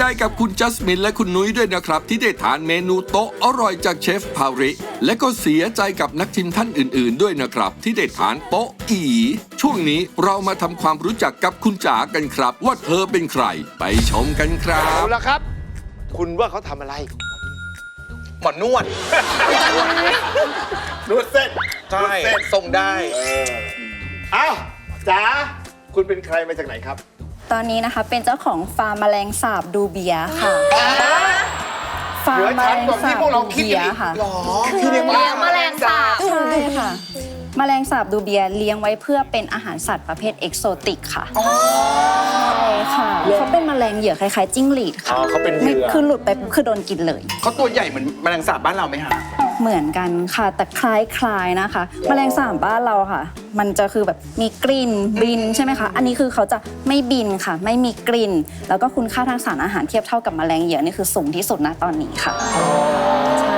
ใจกับคุณจัสมินและคุณนุ้ยด้วยนะครับ ที่ได้ทานเมนูโต๊ะอร่อยจากเชฟพาริ และก็เสียใจกับนักชิมท่านอื่นๆ ด้วยนะครับ ที่ได้ทานโต๊ะอี ช่วงนี้เรามาทำความรู้จักกับคุณจ๋ากันครับ ว่าเธอเป็นใคร ไปชมกันครัเอาบ ละครับ คุณว่าเขาทำอะไร หมอนวด นวดเส้นใช่นวดเส้นทรงได้เออเอ้าจ๋าคุณเป็นใครมาจากไหนครับ ตอนนี้นะคะเป็นเจ้าของฟาร์มแมลงสาบดูเบียค่ะฟาร์มแมลงสาบดูเบียค่ะคือเลี้ยงเลี้ยงแมลงสาบ ใช่ค่ะแมลงสาบดูเบียเลี้ยงไว้เพื่อเป็นอาหารสัตว์ประเภทเอกโซติกค่ะใช่ค่ะเขาเป็นแมลงเหยื่อคล้ายๆจิ้งหรีดอ๋ค่ะอเขาเป็นเหไม่ยื่อคือหลุดไปปุ๊บคือโดนกินเลย เขาตัวใหญ่เหมือนแมลงสาบบ้านเราไหมฮะ เหมือนกันค่ะ แต่คล้ายๆนะคะมแมลงสาบบ้านเราค่ะ มันจะคือแบบมีกลิ่นบินใช่ไหมคะ อันนี้คือเขาจะไม่บินค่ะ ไม่มีกลิ่น แล้วก็คุณค่าทางสารอาหารเทียบเท่ากับมแมลงเหยื่อนี่คือสูงที่สุดนะตอนนี้ค่ะใช่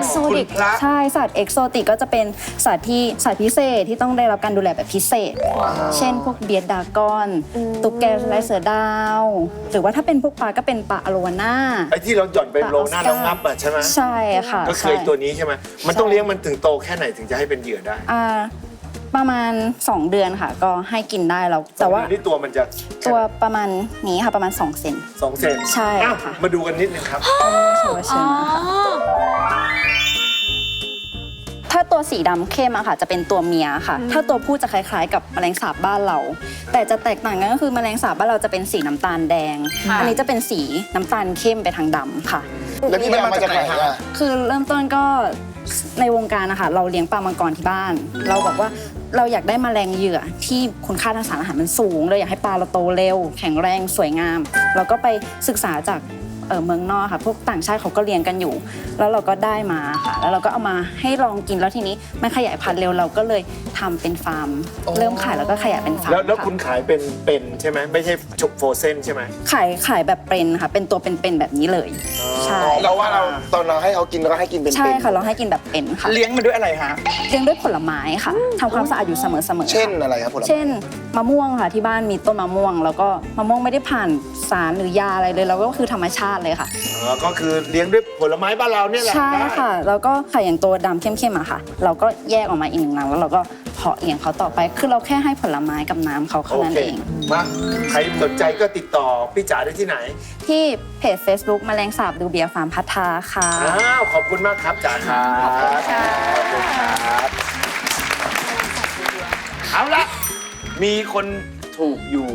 ค่ะโซดิกคุณพระ ใช่สัตว์เอกโซติกก็จะเป็นสัตว์ที่สัตว์พิเศษที่ต้องได้รับการดูแลแบบพิเศษ เช่น พวกเบียดดากอน ตุ๊กแกลายเสือดาว หรือว่าถ้าเป็นพวกปลาก็เป็นปลาอโลวาน่า ไอ้ที่เราหย่อนไปโลหน้าแล้วงับอะใช่ไหมใช่ค่ะก็เคยใช่ ตัวนี้ใช่ไหมมันต้องเลี้ยงมันถึงโตแค่ไหนถึงจะให้เป็นเหยื่อได้ อ่า ประมาณ 2 เดือนค่ะ ก็ให้กินได้แล้วแต่ว่าสองเดือนที่ตัวมันจะตัวประมาณนี้ค่ะประมาณ2เซนสองเซนใช่อ้าวค่ะมาดูกันนิดนึงครับ เชิญเชิญนะคะถ้าตัวสีดำเข้มอะค่ะ จะเป็นตัวเมียค่ะ ถ้าตัวผู้จะคล้ายๆ กับแมลงสาบบ้านเรา แต่จะแตกต่างกันก็คือแมลงสาบบ้านเราจะเป็นสีน้ำตาลแดงอันนี้จะเป็นสีน้ำตาลเข้มไปทางดำค่ะ แล้วพี่ได้มาจากไหนฮะคือเริ่มต้นก็ในวงการนะคะเราเลี้ยงปลามังกรที่บ้าน เราบอกว่า เราอยากได้แมลงเหยื่อที่คุณค่าทางสารอาหารมันสูงเราอยากให้ปลาเราโตเร็ว แข็งแรงสวยงาม เราก็ไปศึกษาจาก เอ่อเมืองนอกค่ะ พวกต่างชาติเขาก็เลี้ยงกันอยู่ แล้วเราก็ได้มาค่ะ แล้วเราก็เอามาให้ลองกินแล้วทีนี้มันขยายพันธุ์เร็วเราก็เลยทำเป็นฟาร์มเริ่มขายแล้วก็ขยายเป็นฟาร์มแล้วแล้วะคุณขายเป็นเป็นใช่ไหมไม่ใช่ชุบโฟเซนใช่ไหม ขายขายแบบเป็นค่ะ เป็นตัวเป็นๆแบบนี้เลยใช่เราว่าเราตอนเราให้เขากินเราก็ให้กินเป็นใช่ค่ะเราให้กินแบบเป็นค่ะเลี้ยงมันด้วยอะไรฮะ เลี้ยงด้วยผลไม้ค่ะทำความสะอาดอยู่เสมอๆเช่นค่ะอะไรครับผลไม้ เช่นมะม่วงค่ะที่บ้านมีต้นมะม่วง แล้วก็มะม่วงไม่ได้ผ่านสารหรือยาอะไรเลยเราก็คือธรรมชาติเลยค่ะอ๋อก็คือเลี้ยงด้วยผลไม้บ้านเราเนี่ยแหละใช่ได้ค่ะ แล้วก็ไข่อย่างตัวดำเข้มๆอะค่ะ เราก็แยกออกมาอีกหนึ่งรังแล้วเราก็เพาะเลี้ยงเขาต่อไป คือเราแค่ให้ผลไม้กับน้ำเขาโอเท่านั้นเคเอง มาใครสนใจก็ติดต่อพี่จ๋าได้ที่ไหน ที่เพจ Facebook แมลงสาบดูเบียร์ฟาร์มพัทาค่ะ อ้าว ขอบคุณมากครับจ๋าครับขอบคุณครับเอาละมีคนถูกอยู่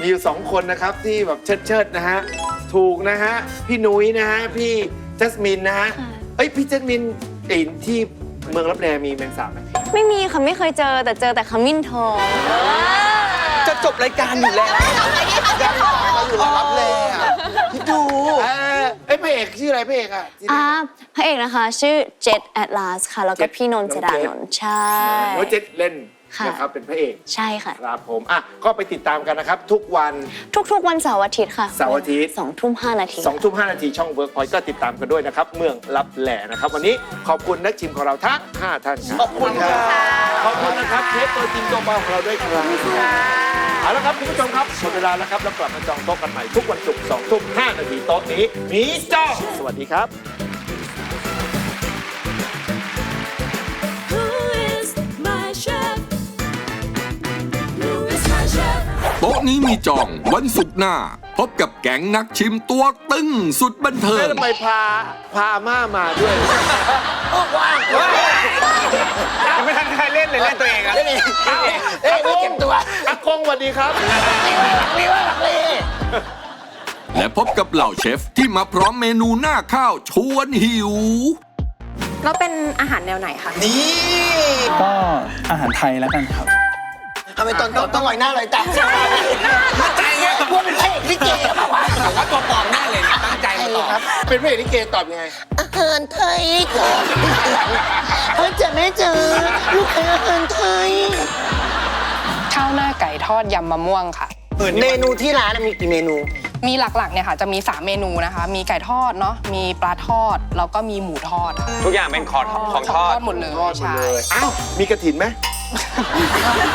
มีอยู่สองคนนะครับที่แบบเชิดเชิดๆนะฮะ ถูกนะฮะ พี่นุ้ยนะฮะ พี่จัสมินนะฮะเอ้ย พี่จัสมินไอ้ที่เมืองรับแลมีแมงสาบไหมไม่มีค่ะไม่เคยเจอแต่เจอแต่ขมิ้นทองจะจบรายการอยู่แล้วเราอยู่รับเลยอะพี่ดู เอ่อเอ้ยพระเอกชื่ออะไรพระเอกอะที่อ่าเล่นพระเอกนะคะ ชื่อเจ็ดแอตลาสค่ะ แล้วก็เจ็ดพี่นนท์น้เจองดาเจ็ดนนท์ใช่ โน้ตเจ็ดเล่น ค่ะ นะครับเป็นพระเอกใช่ค่ะ ครับผมอะก็ไปติดตามกันนะครับ ทุกวันทุกๆวันเสาร์อาทิตย์ค่ะเสาร์อาทิตย์ สองทุ่มห้านาที2องทุ่มห้านาทีช่องเวิร์กพอยต์ก็ติดตามกันด้วยนะครับ เมืองรับแหล่นะครับ วันนี้ขอบคุณนักชิมของเราทั้ง5ท่านครับขอบคุณครับขอบคุณนะครับเชฟตัวจริงตัวเบาของเราด้วยครับเอาละครับคุณผู้ชมครับหมดเวลาแล้วครับแล้วกลับมาจองโต๊ะกันใหม่ทุกวันศุกร์สองทุ่มห้านาทีโต๊ะนี้มีจองสวัสดีครับ โต๊ะนี้มีจองวันศุกร์หน้า พบกับแก๊งนักชิมตัวตึงสุดบันเทิเอ้ยงทำไมพาพาม่ามาด้วยยังไม่ทันใครเล่นเลยเล่นตัวเองอะเอ้ยไม่เก็บตัวอากงสวัสดีครับและพบกับเหล่าเชฟที่มาพร้อมเมนูหน้าข้าวชวนหิว แล้วเป็นอาหารแนวไหนคะนี่ก็อาหารไทยแล้วกันครับทำ ไมตอนต้นต้องลอยหน้าลอยตาใช่ใจไงว่าเป็นพระเอกลิเกหรือเปล่าวะผมว่าตัวปลอมแน่เลยเนี่ยตั้งใจมาตอบเป็นพระเอกลิเกตอบยังไงอาหารไทยก่อนเฮ้ยเจะไม่เจอลูกค้าอาหารไทยข้าวหน้าไก่ทอดยำมะม่วงค่ะ เมนูที่ร้านมีกี่เมนู มีหลักๆเนี่ยค่ะ จะมี 3 เมนูนะคะ มีไก่ทอดเนาะมีปลาทอด แล้วก็มีหมูทอดค่ะทุกอย่างเป็นของของทอดหมดเลยทอดหมดใช่เลยอ้าวมีกระถินไหม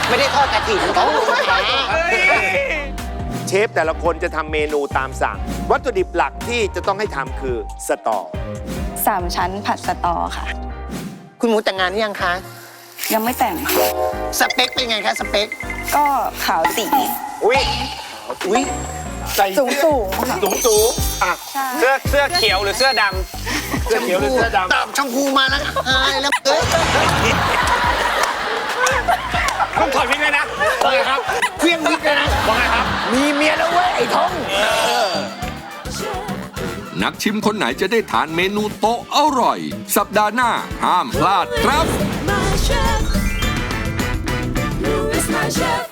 ไม่ได้ทอดกระถิ่นเขาลูกค้าเชฟแต่ละคนจะทำเมนูตามสั่ง วัตถุดิบหลักที่จะต้องให้ทำคือสตอ สามชั้นผัดสตอค่ะ คุณหมูแต่งงานหรือยังคะ ยังไม่แต่งค่ะสเปคเป็นไงคะสเปค ก็ขาวตีอุ้ยอุ้ยใส่สูงสูงค่ะ สูงสูงอะเสื้อเสื้อเขียวหรือเสื้อดเสื้อเขียวหรือเสื้อดำตอบชมพูมาแล้วอายแล้วเอ้ยำ ต้องถอดวิกเลยนะว่าไงครับเพี้ยงวิกเลยนะว่าไงครับ มีเมียแล้วเว้ยไอ้ทองนักชิมคนไหนจะได้ทานเมนูโต๊ะอร่อย สัปดาห์หน้าห้ามพลาดครับ my chef. Lou is my chef.